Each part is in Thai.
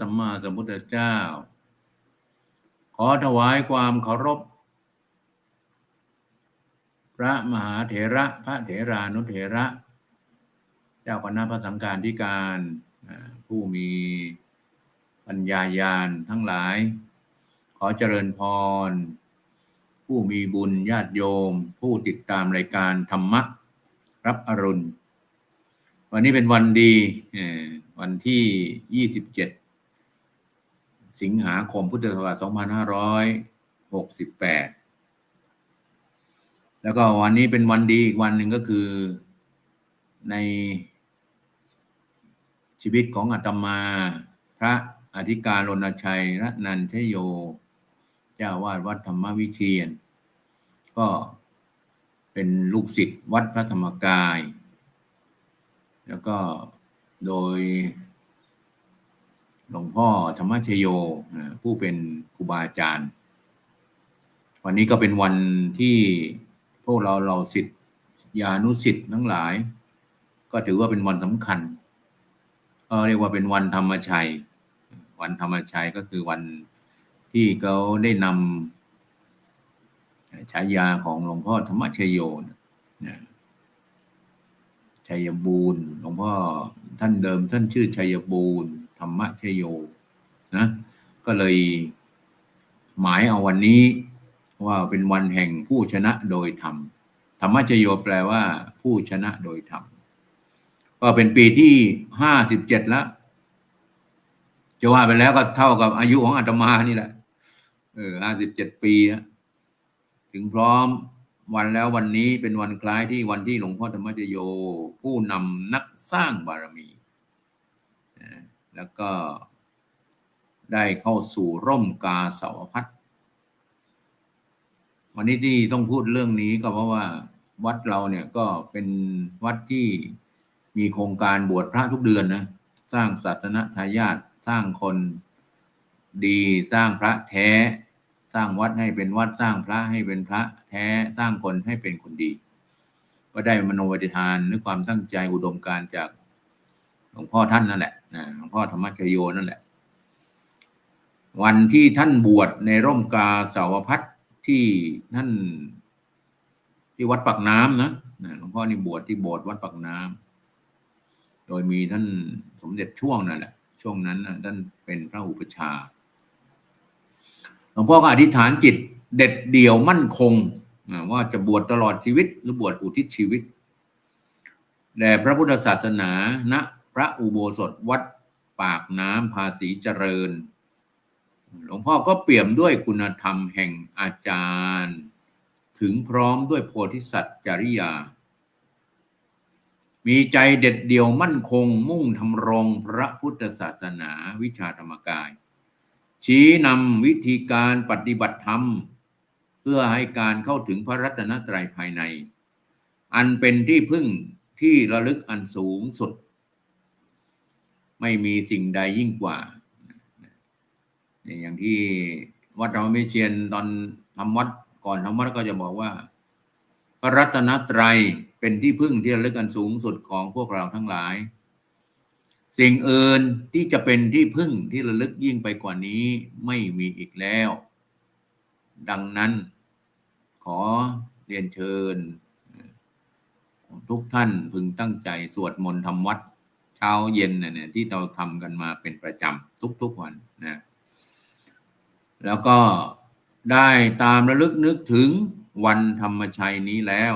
สัมมาสัมพุทธเจ้า ขอถวายความเคารพ พระมหาเถระพระเถรานุเถระ เจ้าคณะพระสังฆาธิการผู้มีปัญญายาณทั้งหลาย ขอเจริญพร ผู้มีบุญญาติโยม ผู้ติดตามรายการธรรมะรับอรุณ วันนี้เป็นวันดีวันที่ 27 สิงหาคมพุทธศักราช2568 แล้วก็วันนี้เป็นวันดีอีกวันหนึ่งก็คือในชีวิตของอาตมา พระอธิการรณชัยรัตนันทโย เจ้าวาดวัดธรรมวิเชียน ก็เป็นลูกศิษย์วัดพระธรรมกาย แล้วก็โดย หลวงพ่อธรรมชโยผู้เป็นครูบาอาจารย์ วันนี้ก็เป็นวันที่พวกเราเราสิทธิยานุสิทธิ์ทั้งหลาย ก็ถือว่าเป็นวันสำคัญ ก็เรียกว่าเป็นวันธรรมชัย วันธรรมชัยก็คือวันที่เขาได้นำฉายาของหลวงพ่อธรรมชโยเนี่ยนะชัยบูรณ์หลวงพ่อท่านเดิมท่านชื่อชัยบูรณ์ ธรรมชโยนะก็เลยหมายเอาวันนี้ว่าเป็นวันแห่งผู้ชนะโดยธรรม ธรรมชโยแปลว่า ผู้ชนะโดยธรรม ก็เป็นปีที่ห้าสิบเจ็ดแล้วจะว่าไปแล้วก็เท่ากับอายุของอาตมานี่แหละเออห้าสิบเจ็ดปีอะถึงพร้อมวันแล้ววันนี้เป็นวันคล้ายที่วันที่หลวงพ่อธรรมชโย ผู้นำนักสร้างบารมี แล้วก็ได้เข้าสู่ร่มกาสาวพัฒน์วันนี้ที่ต้องพูดเรื่องนี้ก็เพราะว่าวัดเราเนี่ยก็เป็นวัดที่มีโครงการบวชพระทุกเดือนนะ สร้างศาสนทายาทสร้างคนดีสร้างพระแท้ สร้างวัดให้เป็นวัดสร้างพระให้เป็นพระแท้สร้างคนให้เป็นคนดี ก็ได้มโนวิธานหรือความตั้งใจอุดมการจาก ลวงพ่อท่านนั่นแหละนะหลวงพ่อธรรมชโยนั่นแหละ วันที่ท่านบวชในร่มกาสาวพัฒน์ที่ท่านที่วัดปักน้ำนะนะหลวงพ่อนี่บวชที่โบสถ์วัดปักน้ำโดยมีท่านสมเด็จช่วงนั่นแหละช่วงนั้นน่ะท่านเป็นพระอุปชาหลวงพ่อก็อธิษฐานจิตเด็ดเดี่ยวมั่นคงว่าจะบวชตลอดชีวิต หรือบวชอุทิศชีวิตแด่พระพุทธศาสนาณพ ระอุโบสถวัดปากน้ำภาษีเจริญ หลวงพ่อก็เปี่ยมด้วยคุณธรรมแห่งอาจารย์ ถึงพร้อมด้วยโพธิสัตว์จริยา มีใจเด็ดเดี่ยวมั่นคงมุ่งทำรงพระพุทธศาสนาวิชาธรรมกาย ชี้นำวิธีการปฏิบัติธรรม เพื่อให้การเข้าถึงพระรัตนตรัยภายใน อันเป็นที่พึ่งที่ระลึกอันสูงสุด ไม่มีสิ่งใดยิ่งกว่าเนี่ยอย่างที่วัดธรรมวิเชียนตอนทำวัดก่อนทำวัดก็จะบอกว่า พระรัตนตรัยเป็นที่พึ่งที่ระลึกอันสูงสุดของพวกเราทั้งหลาย สิ่งอื่นที่จะเป็นที่พึ่งที่ระลึกยิ่งไปกว่านี้ไม่มีอีกแล้ว ดังนั้นขอเรียนเชิญ ทุกท่านพึงตั้งใจสวดมนต์ทำวัด เช้าเย็นเนี่ยที่เราทำกันมาเป็นประจำทุกๆวันนะแล้วก็ได้ตามระลึกนึกถึงวันธรรมชัยนี้แล้ว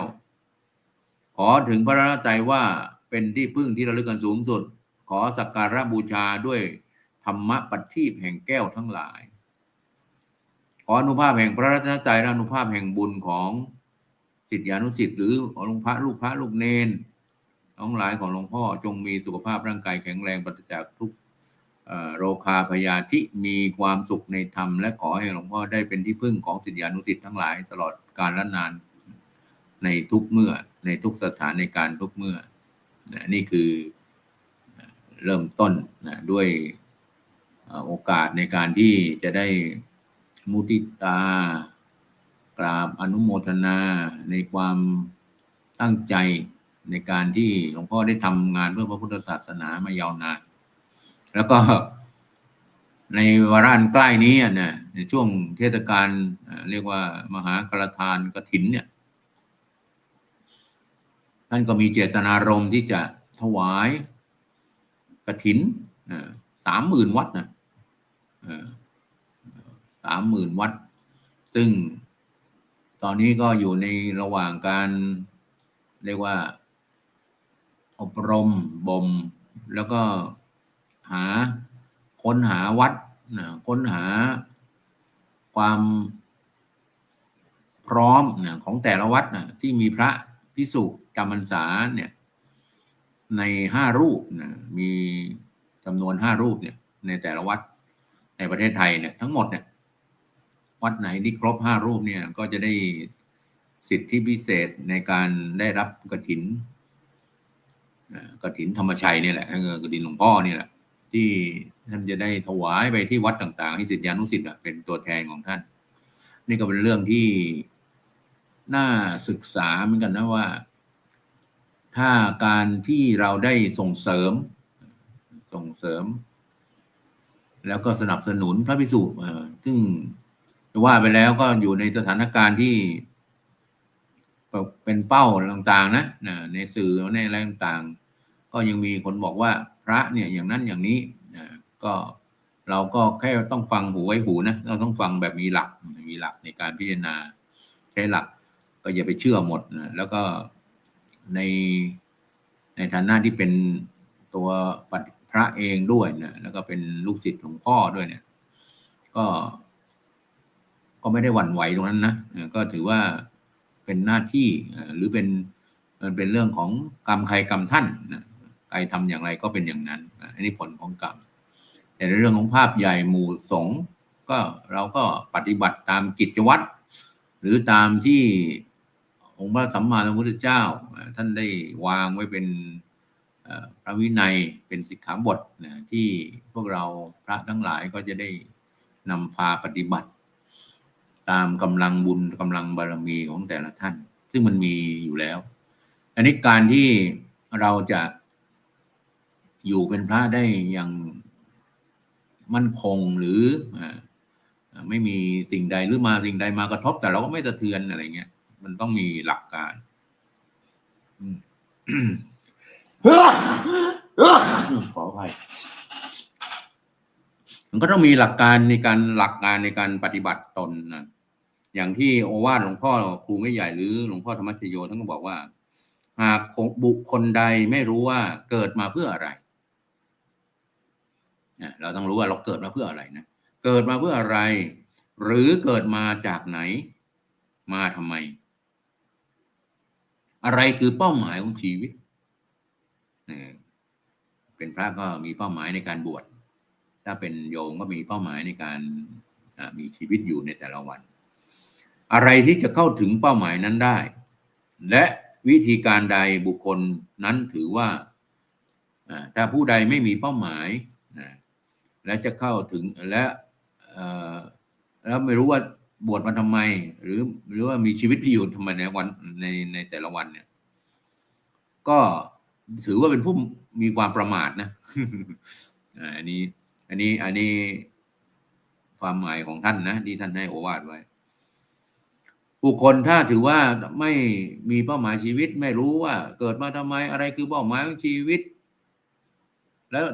ขอถึงพระรัตนตรัยว่าเป็นที่พึ่งที่ระลึกกันสูงสุด ขอสักการะบูชาด้วยธรรมะปัทีปแห่งแก้วทั้งหลาย ขออนุภาพแห่งพระรัตนตรัยและอนุภาพแห่งบุญของสิทธิานุสิทธิ์หรือหลวงพระลูกพระลูกเนน ทั้งหลายของหลวงพ่อจงมีสุขภาพร่างกายแข็งแรงปราศจากทุกโรคาพยาธิมีความสุขในธรรม และขอให้หลวงพ่อได้เป็นที่พึ่งของสิทธิานุสิทธิ์ทั้งหลายตลอดกาลและนานในทุกเมื่อ ในทุกสถานในการทุกเมื่อน,นี่คือเริ่มต้นนะด้วยโอกาสในการที่จะได้มุติตากราบอนุโมทนาในความตั้งใจ ในการที่หลวงพ่อได้ทำงานเพื่อพระพุทธศาสนามายาวนาน แล้วก็ในวาระใกล้นี้อะนะในช่วงเทศกาลเรียกว่ามหากรทานกฐินเนี่ย ท่านก็มีเจตนารมณ์ที่จะถวายกฐินสามหมื่นวัดนะสามหมื่นวัด ซึ่งตอนนี้ก็อยู่ในระหว่างการเรียกว่า อบรมบ่มแล้วก็หาค้นหาวัดนะค้นหาความพร้อมนะของแต่ละวัดนะที่มีพระพิสุจำพรรษาเนี่ยในห้ารูปนะมีจำนวนห้ารูปเนี่ยในแต่ละวัดในประเทศไทยเนี่ยทั้งหมดเนี่ยวัดไหนที่ครบห้ารูปเนี่ยก็จะได้สิทธิพิเศษในการได้รับกฐิน อ่ากฐินธรรมชัยนี่แหละคือกฐินหลวงพ่อนี่แหละ ที่ท่านจะได้ถวายไปที่วัดต่างๆให้สิทธิานุสิทธิ์เป็นตัวแทนของท่าน นี่ก็เป็นเรื่องที่น่าศึกษาเหมือนกันนะว่า ถ้าการที่เราได้ส่งเสริมส่งเสริม แล้วก็สนับสนุนพระพิสุซึ่งว่าไปแล้วก็อยู่ในสถานการณ์ที่เป็นเป้าต่างๆนะนะในสื่อในอะไรต่างๆ ก็ยังมีคนบอกว่าพระเนี่ยอย่างนั้นอย่างนี้ก็เราก็แค่ต้องฟังหูไว้หูนะเราต้องฟังแบบมีหลักมีหลักในการพิจารณาใช้หลักก็อย่าไปเชื่อหมดนะแล้วก็ในในฐานะที่เป็นตัวปฏิพระเองด้วยนะแล้วก็เป็นลูกศิษย์หลวงพ่อด้วยเนี่ย ก็ ก็ไม่ได้หวั่นไหวตรงนั้นนะก็ถือว่าเป็นหน้าที่หรือเป็นมันเป็นเรื่องของกรรมใครกรรมท่านนะ ใครทำอย่างไรก็เป็นอย่างนั้น อันนี้ผลของกรรม แต่ในเรื่องของภาพใหญ่หมู่สงฆ์ก็เราก็ปฏิบัติตามกิจวัตรหรือตามที่องค์พระสัมมาสัมพุทธเจ้า ท่านได้วางไว้เป็นพระวินัยเป็นสิกขาบทนะที่พวกเราพระทั้งหลายก็จะได้นำพาปฏิบัติ ตามกำลังบุญกำลังบารมีของแต่ละท่าน ซึ่งมันมีอยู่แล้ว อันนี้การที่เราจะ อยู่เป็นพระได้อย่างมั่นคงหรือไม่มีสิ่งใดหรือมาสิ่งใดมากระทบ แต่เราก็ไม่สะเทือนอะไรเงี้ย มันต้องมีหลักการมขออภัยมันก็ต้องมีหลักการในการหลักการในการปฏิบัติตนนะอย่างที่โอวาทหลวงพ่อครูไม่ใหญ่หรือหลวงพ่อธรรมชโยท่านก็บอกว่า หากบุคคลใดไม่รู้ว่าเกิดมาเพื่ออะไร เราต้องรู้ว่าเราเกิดมาเพื่ออะไรนะเกิดมาเพื่ออะไร หรือเกิดมาจากไหน มาทำไม อะไรคือเป้าหมายของชีวิต เป็นพระก็มีเป้าหมายในการบวชถ้าเป็นโยมก็มีเป้าหมายในการมีชีวิตอยู่ในแต่ละวัน อะไรที่จะเข้าถึงเป้าหมายนั้นได้ และวิธีการใดบุคคลนั้นถือว่าถ้าผู้ใดไม่มีเป้าหมาย และจะเข้าถึงและแล้วไม่รู้ว่าบวชมาทำไม หรือหรือว่ามีชีวิตที่อยู่ทำไมในวันในในแต่ละวันเนี่ย ก็ถือว่าเป็นผู้มีความประมาทนะอันนี้ อันนี้อันนี้ความหมายของท่านนะที่ท่านให้โอวาทไว้บุคคลถ้าถือว่าไม่มีเป้าหมายชีวิต ไม่รู้ว่า เกิดมาทำไมอะไรคือเป้าหมายของชีวิต แล้ว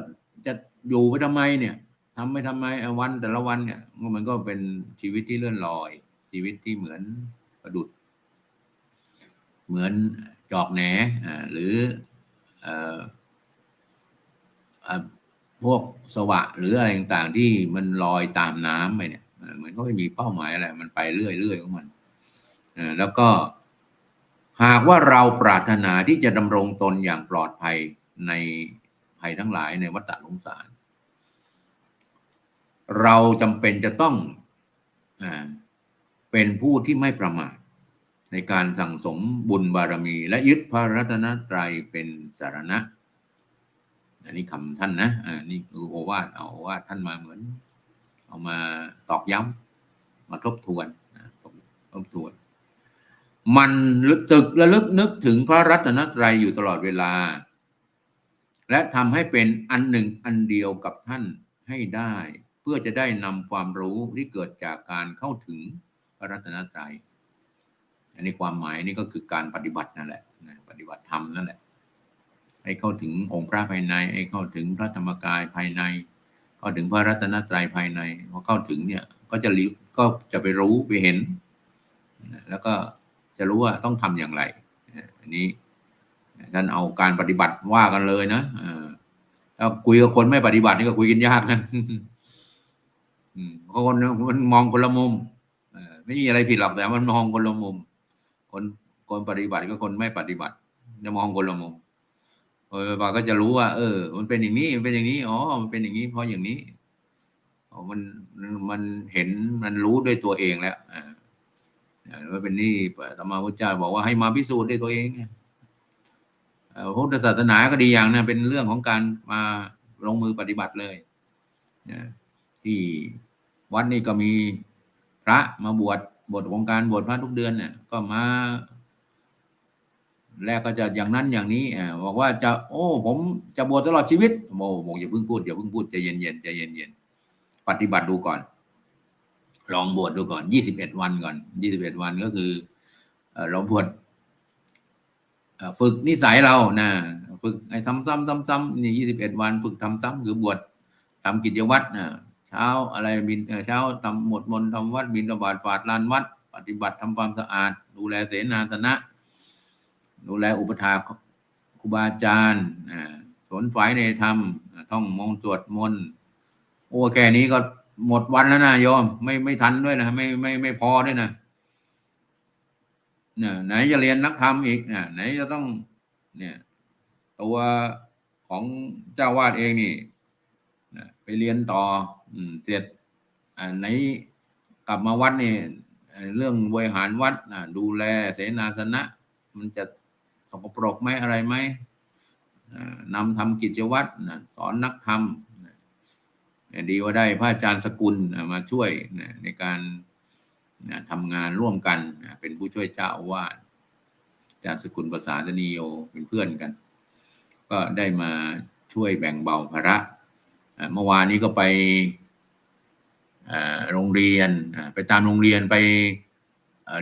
จะ อยู่ไปทำไมเนี่ยทำไปทำไมวันแต่ละวันเนี่ยมันก็เป็นชีวิตที่เลื่อนลอย ชีวิตที่เหมือนประดุด เหมือนจอกแหนหรืออพวกสวะหรืออะไรต่างๆที่มันลอยตามน้ำไปเนี่ยเออมันก็ไม่มีเป้าหมายอะไร มันไปเรื่อยๆของมันแล้วก็หากว่าเราปรารถนาที่จะดำรงตนอย่างปลอดภัยใน ภัยทั้งหลายในวัฏสงสาร เราจำเป็นจะต้องอเป็นผู้ที่ไม่ประมาทในการสั่งสมบุญบารมี และยึดพระรัตนตรัยเป็นสารณะ อันนี้คำท่านนะอ่านี่คือโอวาทเอาโอวาทท่านมาเหมือน เอามาตอกย้ำมาทบทวนทบทวน มันลึกตึกระลึกนึกถึงพระรัตนตรัยอยู่ตลอดเวลา และทำให้เป็นอันหนึ่งอันเดียวกับท่านให้ได้ เพื่อจะได้นำความรู้ที่เกิดจากการเข้าถึงพระรัตนตรัยอันนี้ความหมายนี่ก็คือการปฏิบัตินั่นแหละปฏิบัติธรรมนั่นแหละให้เข้าถึงองค์พระภายในให้เข้าถึงพระธรรมกายภายใน เข้าถึงพระรัตนตรัยภายในพอเข้าถึงเนี่ยก็จะรู้ก็จะไปรู้ไปเห็น แล้วก็จะรู้ว่าต้องทำอย่างไร อันนี้ ท่านเอาการปฏิบัติว่ากันเลยนะถ้าคุยกับคนไม่ปฏิบัตินี่ก็คุยกันยากนะเพราะคนมันมองคนละมุมไม่มีอะไรผิดหรอกแต่มันมองคนละมุม คนคนปฏิบัติกับคนไม่ปฏิบัติจะมองคนละมุมเออบาก็จะรู้ว่า เออ มันเป็นอย่างนี้มันเป็นอย่างนี้อ๋อมันเป็นอย่างนี้ เพราะอย่างนี้มันมันเห็นมันรู้ด้วยตัวเองแล้วอ่าว่าเป็นนี่ธรรมพุทธเจ้าบอกว่าให้มาพิสูจน์ด้วยตัวเองเอ่อ พุทธศาสนาก็ดีอย่างนะเป็นเรื่องของการมาลงมือปฏิบัติเลยนะที่วัดนี่ก็มีพระมาบวชบวชของการบวชพระทุกเดือนเนี่ยก็มา แรกก็จะอย่างนั้นอย่างนี้อบอกว่าจะ โอ้ ผมจะบวชตลอดชีวิตโมบอกอย่าเพิ่งพูดอย่าเพิ่งพูดใจเย็นๆใจเย็นๆปฏิบัติดูก่อน ลองบวชดูก่อนยี่สิบเอ็ดวันก่อนยี่สิบเอ็ดวันก็คือเอ่อเราบวช ฝึกนิสัยเรานะฝึกไอ้ซ้ำๆซ้ำๆนี่ยี่สิบเอ็ดวัน ฝึกทำซ้ำคือบวชทำกิจวัตรนะเช้าอะไรบินเช้าทำหมดมนทำวัดบินบาตฝาดลานวัด ปฏิบัติทำความสะอาด ดูแลเสนาสนะ ดูแลอุปถาครูบาอาจารย์อ่าสนฝ่ายในธรรมท่องมองสวดมนต์โอ้แค่นี้ก็หมดวันแล้วนะโยม ไม่ไม่ทันด้วยนะไม่ไม่ไม่พอด้วยนะ เนี่ยไหนจะเรียนนักธรรมอีกเนี่ยไหนจะต้องเนี่ยตัวของเจ้าวาดเองนี่ไปเรียนต่อเสร็จไหนกลับมาวัดนี่เรื่องบริหารวัดดูแลเสนาสนะ มันจะสกปรกไหมอะไรไหมนำทำกิจวัตรสอนนักธรรมดีว่าได้พระอาจารย์สกุลมาช่วยในการ นะทำงานร่วมกันนะเป็นผู้ช่วยเจ้าอาวาสอาจารย์สกุลภาษาตนีโยเป็นเพื่อนกัน ก็ได้มาช่วยแบ่งเบาภาระเมื่อวานนี้ก็ไปโรงเรียนไปตามโรงเรียนไป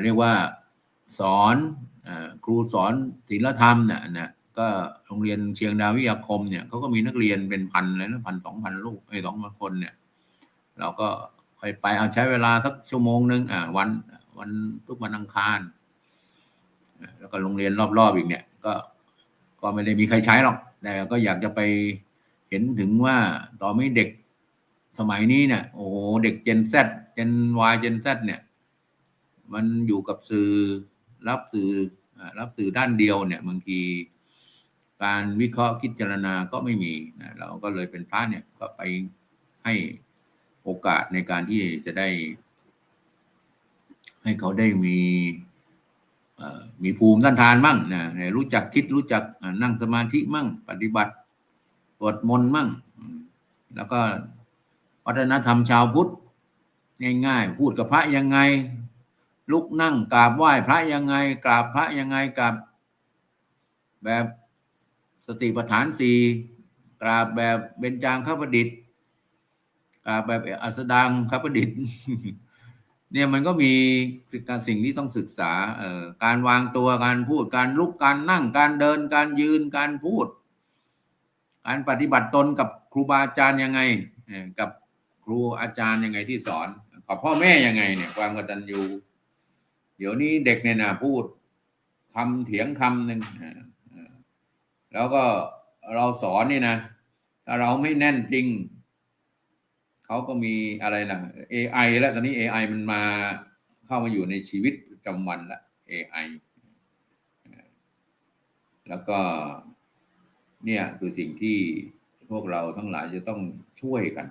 เรียกว่าสอนอครูสอนศิลธรรมเนี่ยนะก็โรงเรียนเชียงดาววิทยาคมเนี่ยเขาก็มีนักเรียนเป็นพันเลยนะพันสองพันลูกไอ้สองพันคนเนี่ย เราก็ ค่อยไปเอาใช้เวลาสักชั่วโมงหนึ่งอ่าวันวันทุกวันอังคารแล้วก็โรงเรียนรอบๆอีกเนี่ย ก็ก็ไม่ได้มีใครใช้หรอก แต่ก็อยากจะไปเห็นถึงว่าต่อไม่เด็กสมัยนี้เนี่ยโอ้โหเด็กเจน Z เจน Y เจน Z เนี่ย มันอยู่กับสื่อรับสื่อรับสื่อด้านเดียวเนี่ยบางทีการวิเคราะห์คิดเจรณาก็ไม่มีนะเราก็เลยเป็นพระเนี่ยก็ไปให้ โอกาสในการที่จะได้ ให้เขาได้มีมีภูมิต้านทานมั่งนะรู้จักคิดรู้จักนั่งสมาธิมั่ง ปฏิบัติสวดมนต์มั่ง แล้วก็วัฒนธรรมชาวพุทธง่ายๆ พูดกับพระยังไง ลุกนั่งกราบไหว้พระยังไง กราบพระยังไงกับแบบสติปัฏฐานสี่กราบแบบเบญจางคประดิษฐ์ แบบอัสดางคประดิษฐ์เนี่ยมันก็มีการสิ่งที่ต้องศึกษาเอ่อการวางตัวการพูดการลุกการนั่งการเดินการยืนการพูด การปฏิบัติตนกับครูบาอาจารย์ยังไงกับครูอาจารย์ยังไงที่สอนกับพ่อแม่ยังไงเนี่ยความกตัญญูเดี๋ยวนี้เด็กเนี่ยนะพูดคำเถียงคำหนึ่งแล้วก็เราสอนนี่นะถ้าเราไม่แน่นจริง เขาก็มีอะไรนะ AI แล้วตอนนี้ AI มันมาเข้ามาอยู่ในชีวิตประจำวันล้ว AI แล้วก็เนี่ยคือสิ่งที่พวกเราทั้งหลายจะต้องช่วยกัน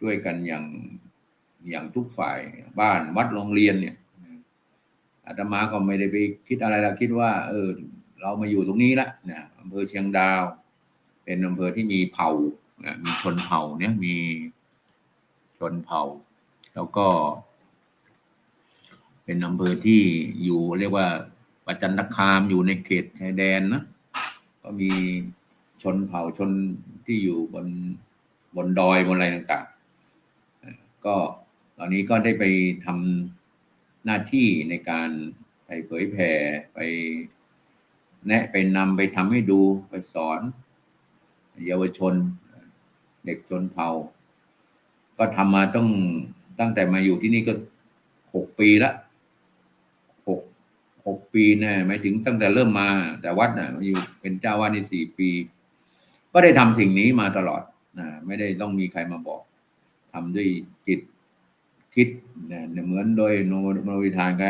ช่วยกันอย่างอย่างทุกฝ่ายบ้านวัดโรงเรียนเนี่ยอาตมาก็ไม่ได้ไปคิดอะไรละคิดว่า เออ เรามาอยู่ตรงนี้ละเนี่ยอำเภอเชียงดาว เป็นอำเภอที่มีเผ่านะมีชนเผ่าเนี่ยมี ชนเผ่า แล้วก็ เป็นอำเภอที่อยู่เรียกว่าประจันตคามอยู่ในเขตชายแดนนะก็มีชนเผ่าชนที่อยู่บนบนดอยบนอะไรต่างๆ ก็ตอนนี้ก็ได้ไปทำหน้าที่ในการไปเผยแผ่ไปแนะไปนำไปทำให้ดูไปสอน เยาวชน เด็กชนเผ่า ก็ทำมาต้องตั้งแต่มาอยู่ที่นี่ก็หกปีละหกหกปีแน่หมายถึงตั้งแต่เริ่มมา แต่วัดน่ะมาอยู่เป็นเจ้าวาดในสี่ปี ก็ได้ทำสิ่งนี้มาตลอดนะไม่ได้ต้องมีใครมาบอกทำด้วยจิตคิดนะเหมือนโดยโนโนวิธานไก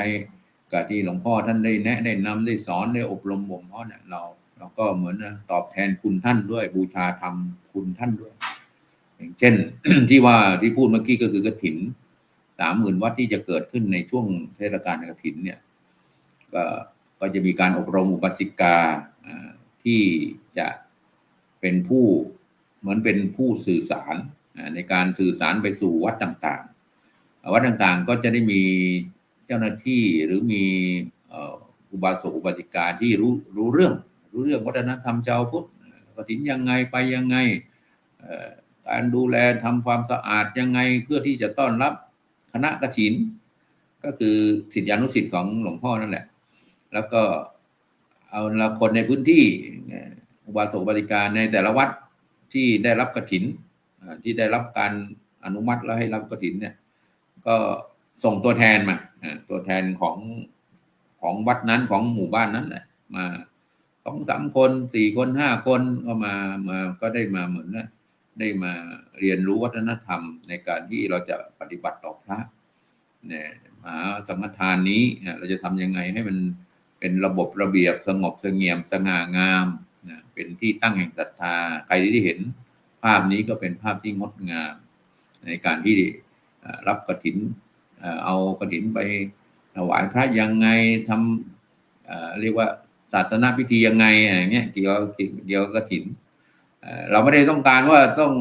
กับที่หลวงพ่อท่านได้แนะได้นำได้สอนได้อบรมบ่มเพาะเนี่ยเราเราก็เหมือนนะตอบแทนคุณท่านด้วยบูชาธรรมคุณท่านด้วย อย่างเช่นที่ว่าที่พูดเมื่อกี้ก็คือกระถินสามหมื่นวัดที่จะเกิดขึ้นในช่วงเทศกาลกระถินเนี่ยก็ก็จะมีการอบรมอุปสิกาที่จะเป็นผู้เหมือนเป็นผู้สื่อสารในการสื่อสารไปสู่วัดต่างๆ วัดต่างๆก็จะได้มีเจ้าหน้าที่หรือมีอุบาสกอุบาสิกาที่รู้รู้เรื่อง รู้เรื่องวัฒนธรรมชาวพุทธกฐินยังไงไปยังไง การดูแลทำความสะอาดยังไงเพื่อที่จะต้อนรับคณะกฐิน ก็คือสิทธิอนุสิทธิ์ของหลวงพ่อนั่นแหละ แล้วก็เอาละคนในพื้นที่เอ่ออุบาสกบาสิการในแต่ละวัดที่ได้รับกฐินที่ได้รับการอนุมัติแล้วให้รับกฐินเนี่ย ก็ส่งตัวแทนมาอ่าตัวแทนของของวัดนั้นของหมู่บ้านนั้นแหละมาสองสามคนสี่คนห้าคนก็มามาก็ได้มาเหมือนนะ ได้มาเรียนรู้วัฒนธรรมในการที่เราจะปฏิบัติต่อพระเนี่ยมหาสมทานนี้เราจะทำยังไงให้มันเป็นระบบระเบียบสงบสงี่ยมสง่างามนะเป็นที่ตั้งแห่งศรัทธา ใครที่เห็นภาพนี้ก็เป็นภาพที่งดงาม ในการที่รับกฐินเอ่อเอากฐินไปถวายพระยังไงทำเรียกว่าศาสนาพิธียังไงอะไรเงี้ยเกี่ยวกับเกี่ยวกับกฐิน เราไม่ได้ต้องการว่าต้อง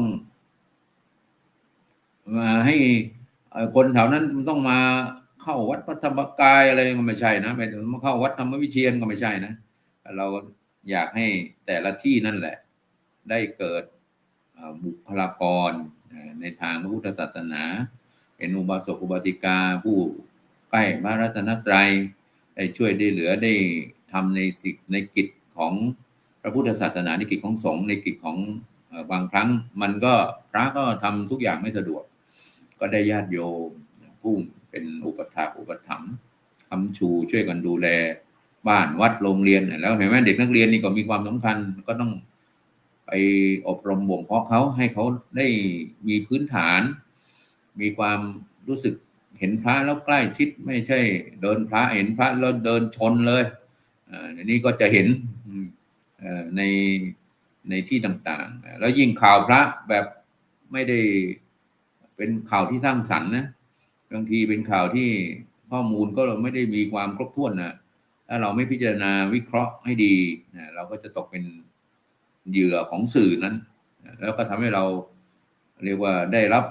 มาให้คนแถวนั้นต้องมาเข้าวัดพระธรรมกายอะไรก็ไม่ใช่นะไม่ถึงมาเข้าวัดธรรมวิเชียนก็ไม่ใช่นะ เราอยากให้แต่ละที่นั่นแหละ ได้เกิดบุคลากรในทางพระพุทธศาสนา เป็นอุบาสกอุบาสิกาผู้ใกล้พระรัตนตรัยได้ช่วยได้เหลือได้ทำในสิในกิจของ ระพุทธศาสนาในกิจของสงฆ์ในกิจของบางครั้ง มันก็พระก็ทำทุกอย่างไม่สะดวก ก็ได้ญาติโยมผู้เป็นอุปถาอุปถัมภ์คำชูช่วยกันดูแล บ้านวัดโรงเรียนแล้วเห็นไหมเด็กนักเรียนนี่ก็มีความสำคัญก็ต้องไปอบรมบ่มเพาะเขาให้เขาได้มีพื้นฐาน มีความรู้สึกเห็นพระแล้วใกล้ชิดไม่ใช่เดินพระเห็นพระแล้วเดินชนเลยอันนี้ก็จะเห็น ในในที่ต่างๆ แล้วยิ่งข่าวพระแบบไม่ได้เป็นข่าวที่สร้างสรรค์นะบางทีเป็นข่าวที่ข้อมูลก็เราไม่ได้มีความครบถ้วนนะถ้าเราไม่พิจารณาวิเคราะห์ให้ดีนะเราก็จะตกเป็นเหยื่อของสื่อนั้น แล้วก็ทำให้เราเรียกว่าได้รับ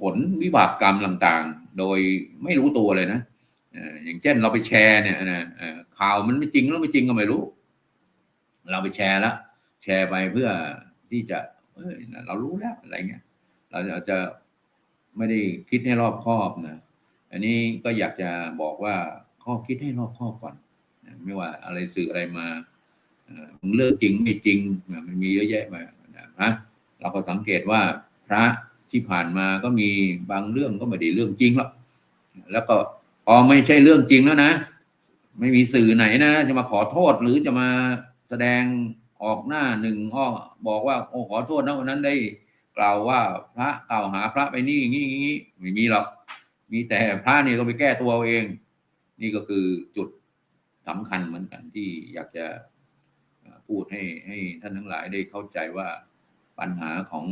ผลวิบากกรรมต่างๆ โดยไม่รู้ตัวเลยนะอย่างเช่นเราไปแชร์เนี่ยนะข่าวมันไม่จริงแล้วไม่จริงก็ไม่รู้ เราไปแชร์แล้วแชร์ไปเพื่อที่จะเอ้ยเรารู้แล้วอะไรเงี้ย เราอาจจะไม่ได้คิดให้รอบคอบนะอันนี้ก็อยากจะบอกว่าข้อคิดให้รอบคอบก่อนไม่ว่าอะไรสื่ออะไรมาเอ่อมึงเลิกจริงไม่จริงมันมีเยอะแยะมานะเราก็สังเกตว่าพระที่ผ่านมาก็มีบางเรื่องก็ไม่ได้เรื่องจริงหรอกแล้วก็พอไม่ใช่เรื่องจริงแล้วนะ ไม่มีสื่อไหนนะ จะมาขอโทษหรือจะมา แสดงออกหน้าหนึ่งอ้อบอกว่าโอ้ขอโทษนะวันนั้นได้กล่าวว่าพระกล่าวหาพระไปนี่อย่างนี้อย่างนี้ไม่มีหรอกมีแต่พระนี่ต้องไปแก้ตัวเอาเอง นี่ก็คือจุดสำคัญเหมือนกันที่อยากจะพูดให้ให้ท่านทั้งหลายได้เข้าใจว่าปัญหาของ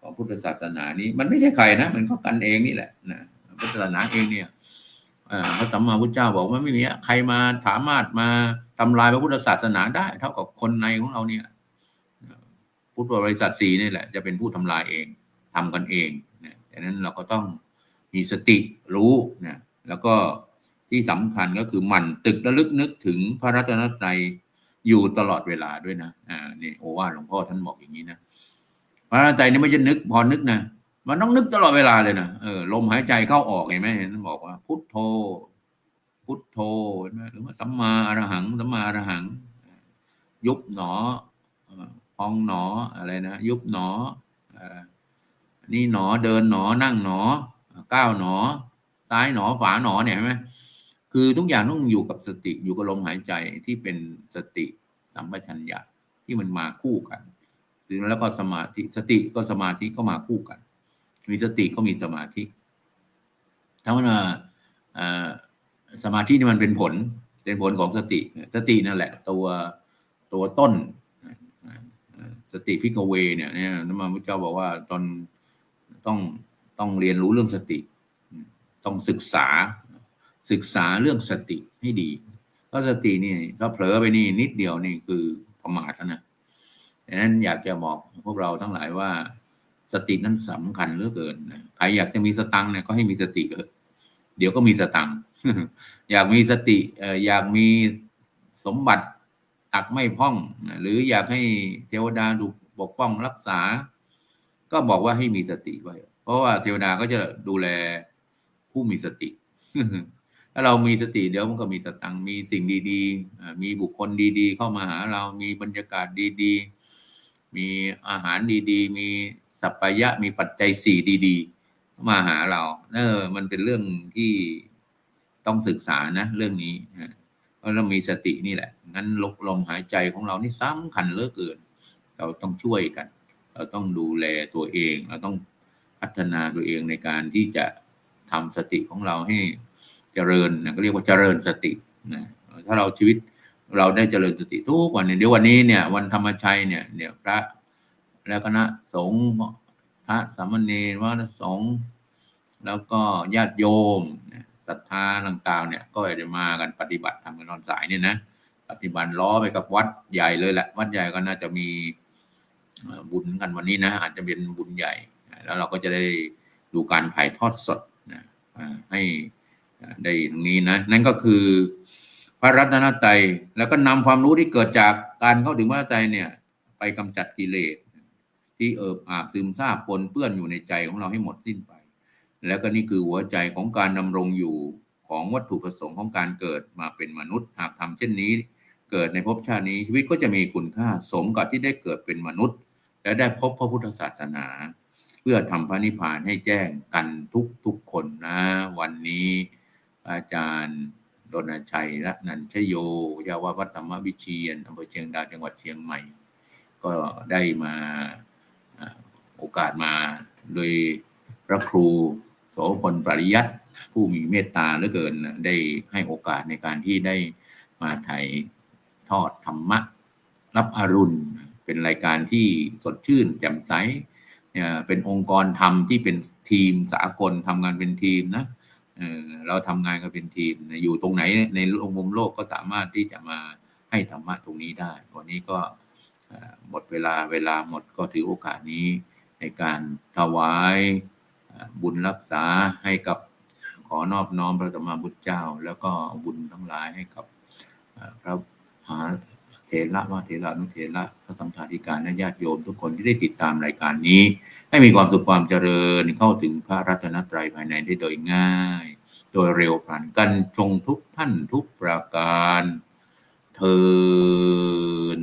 ของพุทธศาสนานี้ มันไม่ใช่ใครนะ มันก็กันเองนี่แหละนะพุทธศาสนาเองเนี่ย พระสัมมาพุทธเจ้าบอกว่าไม่มีใครมาสามารถมาทำลายพระพุทธศาสนาได้ เท่ากับคนในของเราเนี่ยพุทธบริษัทสีนี่แหละ จะเป็นผู้ทำลายเองทำกันเองนะดังนั้นเราก็ต้องมีสติรู้นะแล้วก็ที่สำคัญก็คือหมั่นตึกระลึกนึกถึงพระรัตนตรัยอยู่ตลอดเวลาด้วยนะอ่านี่โอวาหลวงพ่อท่านบอกอย่างนี้นะพระรัตนตรัยนี่ไม่ใช่นึกพอนึกนะ มันต้องนึกตลอดเวลาเลยนะเออลมหายใจเข้าออกเห็นไหมเห็นบอกว่า พุทโธ พุทโธเห็นไหมหรือว่าสัมมาอรหังสัมมาอรหัง ยุบหนอพองหนออะไรนะยุบหนอนี่หนอเดินหนอนั่งหนอก้าวหนอซ้ายหนอฝาหนอเนี่ยเห็นไหมคือทุกอย่างต้องอยู่กับสติอยู่กับลมหายใจที่เป็นสติสัมปชัญญะที่มันมาคู่กันแล้วก็สมาธิสติก็สมาธิก็มาคู่กัน มีสติก็มีสมาธิถ้าว่าสมาธินี่มันเป็นผล เป็นผลของสติ สตินั่นแหละ ตัวตัวต้น สติพิกเวเนี่ยเนี่ยนมาพุทธเจ้าบอกว่าตอนต้องต้องเรียนรู้เรื่องสติ ต้องศึกษาศึกษาเรื่องสติให้ดีเพราะสตินี่ถ้าเผลอไปนี่นิดเดียวนี่คือประมาทนะดังนั้นอยากจะบอกพวกเราทั้งหลายว่า สตินั้นสำคัญเหลือเกินใครอยากจะมีสตังเนี่ยก็ให้มีสติเถอะเดี๋ยวก็มีสตังอยากมีสติอยากมีสมบัติตักไม่พ่อง หรืออยากให้เทวดาดูปกป้องรักษา ก็บอกว่าให้มีสติไว้ เพราะว่าเทวดาก็จะดูแลผู้มีสติ ถ้าเรามีสติเดี๋ยวมันก็มีสตังมีสิ่งดีๆ มีบุคคลดีๆ เข้ามาหาเรามีบรรยากาศดีๆ มีอาหารดีๆ มี สัพยะมีปัจจัยสี่ดีๆ มาหาเราเออมันเป็นเรื่องที่ต้องศึกษานะเรื่องนี้เพราะเรามีสตินี่แหละงั้นลกลมหายใจของเรานี่สำคัญเหลือเกิน เราต้องช่วยกัน เราต้องดูแลตัวเอง เราต้องพัฒนาตัวเองในการที่จะทำสติของเราให้เจริญนะก็เรียกว่าเจริญสตินะถ้าเราชีวิตเราได้เจริญสติทุกวันเนี่ยเดี๋ยววันนี้เนี่ยวันธรรมชัยเนี่ยเนี่ยพระ และคณะสงฆ์พระสามเณรวัดสงฆ์แล้วก็ญาติโยมศรัทธาต่างๆเนี่ย ก็จะมากันปฏิบัติทำกันนอนสายเนี่ยนะปฏิบัติล้อไปกับวัดใหญ่เลยแหละวัดใหญ่ก็น่าจะมีบุญกันวันนี้นะ อาจจะเป็นบุญใหญ่ แล้วเราก็จะได้ดูการถ่ายทอดสดนะให้ได้ตรงนี้นะนั่นก็คือพระรัตนตรัยแล้วก็นำความรู้ที่เกิดจากการเข้าถึงพระรัตนตรัยเนี่ย ไปกำจัดกิเลส ที่เอิบอาบซึมซาบปนเปื้อนอยู่ในใจของเราให้หมดสิ้นไป แล้วก็นี่คือหัวใจของการดำรงอยู่ของวัตถุประสงค์ของการเกิดมาเป็นมนุษย์ หากทำเช่นนี้ เกิดในภพชาตินี้ชีวิตก็จะมีคุณค่าสมกับที่ได้เกิดเป็นมนุษย์ และได้พบพระพุทธศาสนา เพื่อทำพระนิพพานให้แจ้งกันทุกทุกคนนะ วันนี้อาจารย์ดนชัยรันันชโยยาววัฒธรรมวิเชียนอำเภอเชียงดาวจังหวัดเชียงใหม่ ก็ได้มา โอกาสมาโดยพระครูโสพลปริยัติผู้มีเมตตาเหลือเกินได้ให้โอกาสในการที่ได้มาถ่ายทอดธรรมะ รับอรุณ เป็นรายการที่สดชื่นแจ่มใสเป็นองค์กรธรรมที่เป็นทีมสากลทำงานเป็นทีมนะเราทำงานกันเป็นทีมอยู่ตรงไหนในโลกมุมโลกก็สามารถที่จะมาให้ธรรมะตรงนี้ได้ วันนี้ก็ หมดเวลาเวลาหมดก็ถือโอกาสนี้ ในการถวายบุญรักษาให้กับขอนอบน้อมพระธรรมบุตรเจ้า แล้วก็บุญทั้งหลายให้กับพระมหาเทระว่าเทระนุเทระพระสังฆาธิการและญาติโยมทุกคนที่ได้ติดตามรายการนี้ ให้มีความสุขความเจริญเข้าถึงพระรัตนตรัยภายในได้โดยง่าย โดยเร็วผ่านกันจงทุกท่านทุกประการเทิน